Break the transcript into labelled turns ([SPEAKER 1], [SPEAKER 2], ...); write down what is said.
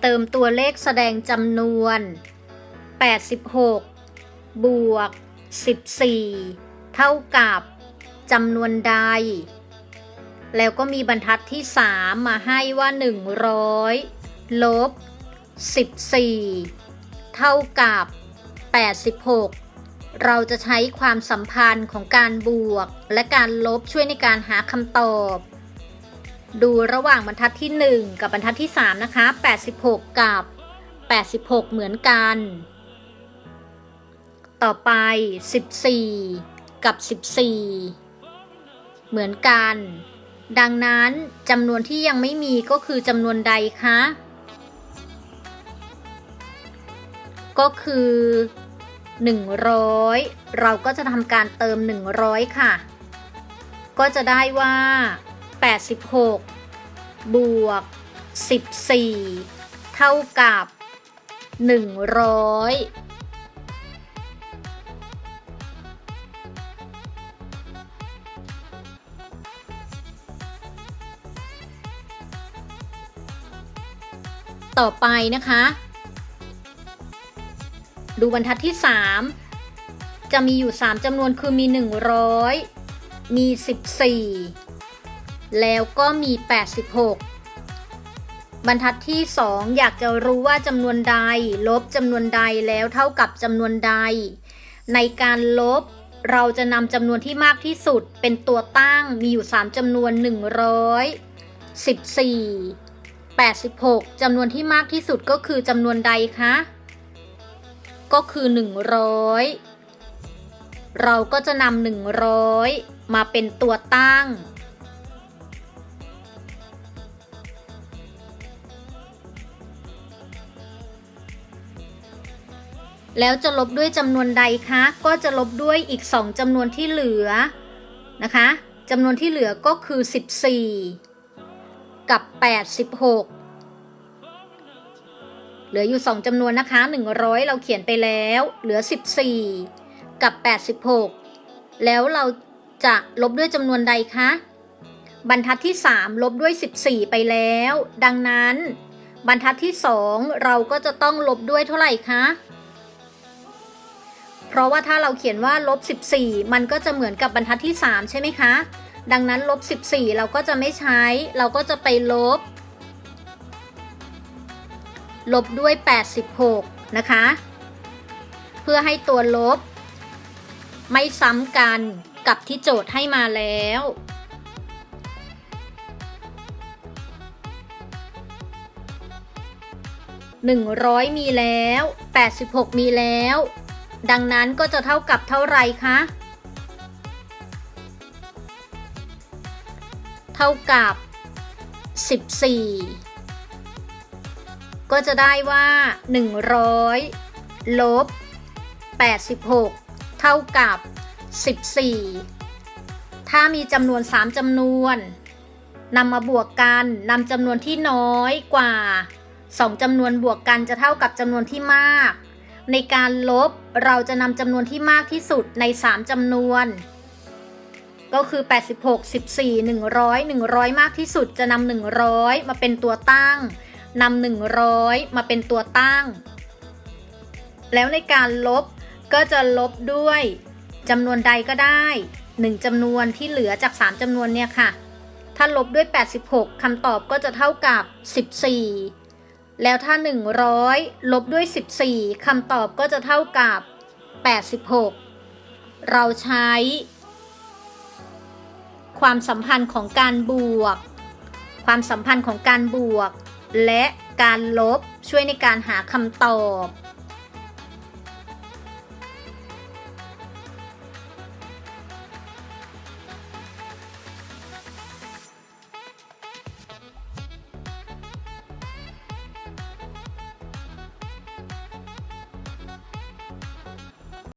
[SPEAKER 1] เติมตัวเลขแสดงจำนวน 86 บวก 14 เท่ากับจำนวนใด แล้วก็มีบรรทัดที่ 3 มาให้ว่า 100 ลบ 14 เท่ากับ 86 เราจะใช้ความสัมพันธ์ของการบวกและการลบช่วยในการหาคำตอบ ดูระหว่างบรรทัดที่ 1 กับบรรทัดที่ 3 นะคะ 86 กับ 86 เหมือนกัน ต่อไป 14 กับ 14 เหมือนกัน ดังนั้นจำนวนที่ยังไม่มีก็คือจำนวนใดคะ ก็คือ 100 เราก็จะทำการเติม 100 ค่ะ ก็จะได้ว่า 86 บวก 14 เท่ากับ 100ต่อไปนะคะ ดูบรรทัดที่ 3 จะมีอยู่ 3จำนวนคือมี 100 มี 14 แล้วก็มี 86 บรรทัดที่ 2 อยากจะรู้ว่าจำนวนใด ลบจำนวนใดแล้วเท่ากับจำนวนใด ในการลบเราจะนำจำนวนที่มากที่สุดเป็นตัวตั้งมีอยู่ 3จำนวน 100 14 86จำนวนที่มากที่สุดก็คือจำนวนใดคะ ก็คือ 100 เราก็จะนำ100 มาเป็นตัวตั้ง แล้วจะลบด้วยจำนวนใดคะ ก็จะลบด้วยอีก 2จำนวนที่เหลือนะคะจำนวนที่เหลือก็คือ 14 กับ 86 เหลืออยู่ 2จำนวนนะคะ 100 เราเขียนไปแล้ว เหลือ 14 กับ 86 แล้วเราจะลบด้วยจำนวนใดคะ บรรทัดที่ 3 ลบด้วย 14 ไปแล้ว ดังนั้น บรรทัดที่ 2 เราก็จะต้องลบด้วยเท่าไหร่คะ เพราะว่าถ้าเราเขียนว่าลบ14 มันก็จะเหมือนกับบรรทัดที่ 3 ใช่ไหมคะ ดังนั้นลบ14 เราก็จะไม่ใช้ เราก็จะไปลบ ลบด้วย 86 นะคะ เพื่อให้ตัวลบ ไม่ซ้ำกันกับที่โจทย์ให้มาแล้ว100 มีแล้ว 86 มีแล้ว ดังนั้นก็จะเท่ากับเท่าไรคะ เท่ากับ 14 ก็จะได้ว่า 100 ลบ 86 เท่ากับ 14 ถ้ามีจำนวน 3จำนวนนำมาบวกกันนำจำนวนที่น้อยกว่า 2จำนวนบวกกันจะเท่ากับจำนวนที่มาก ในการลบเราจะนำจำนวนที่มากที่สุดใน 3จำนวน ก็คือ 86 14 100 100 มากที่สุดจะนำ100 มาเป็นตัวตั้งนำ100 มาเป็นตัวตั้ง แล้วในการลบก็จะลบด้วยจำนวนใดก็ได้ 1จำนวนที่เหลือจาก 3จำนวนเนี่ยค่ะ ถ้าลบด้วย 86คำตอบก็จะเท่ากับ 14 แล้วถ้า 100 ลบด้วย 14คำตอบก็จะเท่ากับ 86 เราใช้ ความสัมพันธ์ของการบวก ความสัมพันธ์ของการบวก และการลบช่วยในการหาคำตอบ